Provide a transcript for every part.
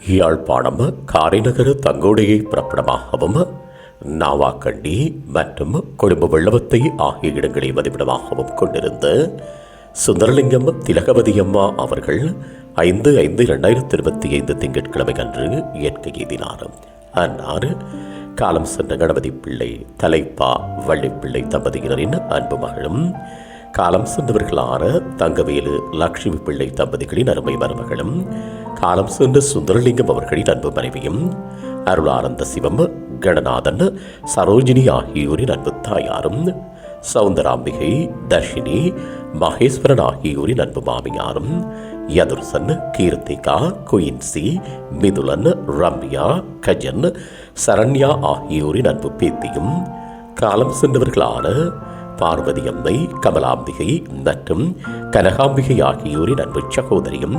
யாழ்ப்பாணம் காரைநகர தங்கோடையை பிறப்பிடமாகவும் நாவாக்கண்டி மற்றும் கொழும்பு வெள்ளவத்தை ஆகிய இடங்களை மதிப்பிடமாகவும் கொண்டிருந்த சுந்தரலிங்கம் திலகவதி அம்மா அவர்கள் ஐந்து ஐந்து இரண்டாயிரத்தி இருபத்தி ஐந்து திங்கட்கிழமை அன்று இயற்கை எய்தினார். அன்னார் காலம் சென்ற கணபதி பிள்ளை தலைப்பா வள்ளிப்பிள்ளை தம்பதியினரின் அன்பு மகளும் காலம் சென்றவர்களான தங்கவேலு லட்சுமி பிள்ளை தம்பதிகளின் அருமை மருமகளும் காலம் சென்ற சுந்தரலிங்கம் அவர்களின் அன்பு மனைவியும் அருளானந்த சிவம் கணநாதன் சரோஜினி ஆகியோரின் அன்பு தாயாரும் சவுந்தராம்பிகை தர்ஷினி மகேஸ்வரன் ஆகியோரின் அன்பு மாமியாரும் யதுர்சன் கீர்த்திகா குயின்சி மிதுலன் ரம்யா கஜன் சரண்யா ஆகியோரின் அன்பு பேத்தியும் காலம் சென்றவர்களான பார்வதி அம்மை கமலாம்பிகை மற்றும் கனகாம்பிகை ஆகியோரின் அன்பு சகோதரியும்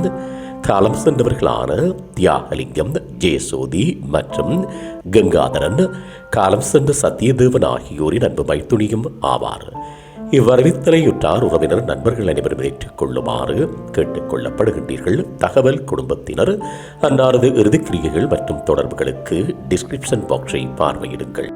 காலம் சென்றவர்களான தியாகலிங்கம் ஜெயசோதி மற்றும் கங்காதரன் காலம் சென்ற சத்தியதேவன் ஆகியோரின் அன்பு மைத்துணியும் ஆவார். இவ்வரவித்தலையுற்றார் உறவினர் நண்பர்கள் அனைவரும் ஏற்றுக்கொள்ளுமாறு கேட்டுக்கொள்ளப்படுகின்றீர்கள் தகவல் குடும்பத்தினர் அன்னாரது இறுதிக்கிரியைகள் மற்றும் தொடர்புகளுக்கு டிஸ்கிரிப்ஷன் பாக்ஸை பார்வையிடுங்கள்.